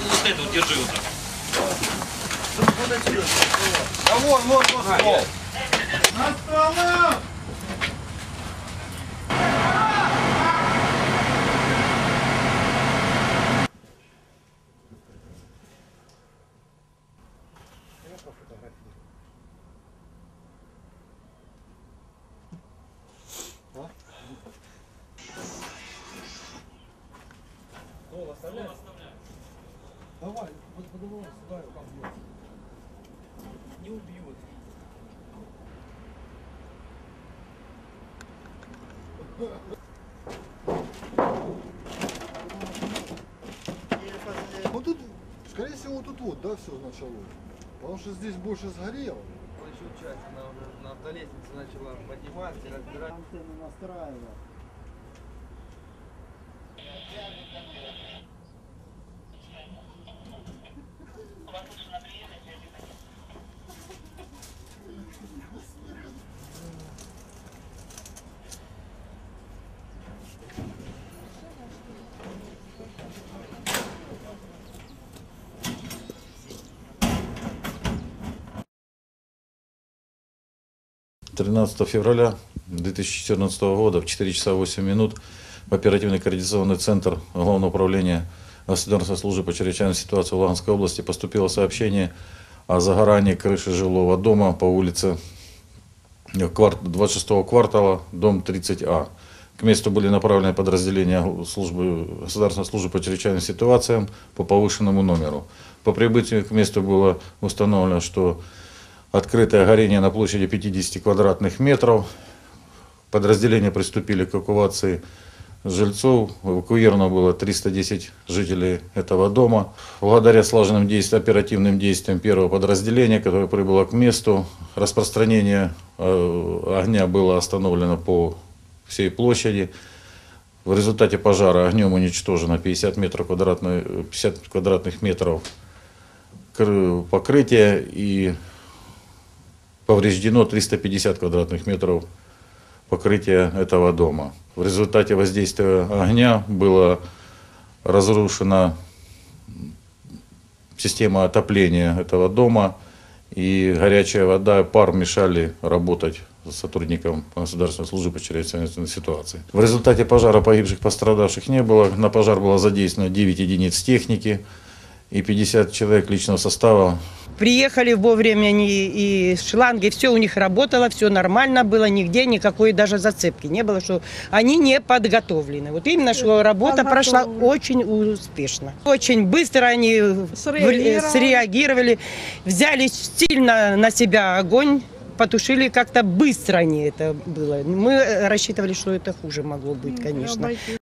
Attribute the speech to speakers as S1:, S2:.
S1: вот это вот держи вот так.
S2: Да вон, вон, вон, а, стол. На столах! Фотографии.
S3: Не
S4: убьет.
S3: Ну тут, скорее всего, тут вот, да, все началось. Потому что здесь больше сгорело.
S2: Большую часть она уже на автолестнице начала подниматься и разбирать.
S4: –
S5: 13 февраля 2014 года в 4 часа 8 минут в оперативный координационный центр Главного управления Государственной службы по чрезвычайной ситуации в Луганской области поступило сообщение о загорании крыши жилого дома по улице э, кварт- 26 квартала, дом 30А. К месту были направлены подразделения службы, Государственной службы по чрезвычайным ситуациям по повышенному номеру. По прибытию к месту было установлено, что открытое горение на площади 50 квадратных метров. Подразделения приступили к эвакуации жильцов. Эвакуировано было 310 жителей этого дома. Благодаря слаженным действиям, оперативным действиям первого подразделения, которое прибыло к месту, распространение э, огня было остановлено по всей площади. В результате пожара огнем уничтожено 50, метров квадратных, 50 квадратных метров кры- покрытия и повреждено 350 квадратных метров покрытия этого дома. В результате воздействия огня была разрушена система отопления этого дома, и горячая вода пар мешали работать сотрудникам Государственной службы по чрезвычайной ситуации. В результате пожара погибших, пострадавших не было. На пожар было задействовано 9 единиц техники и 50 человек личного состава
S6: Приехали вовремя они и шланги, все у них работало, все нормально было, нигде никакой даже зацепки не было, что они не подготовлены. Вот именно, что работа прошла очень успешно. Очень быстро они Среагировали. в- среагировали, взяли сильно на себя огонь, потушили как-то быстро они это было. Мы э, рассчитывали, что это хуже могло быть, конечно.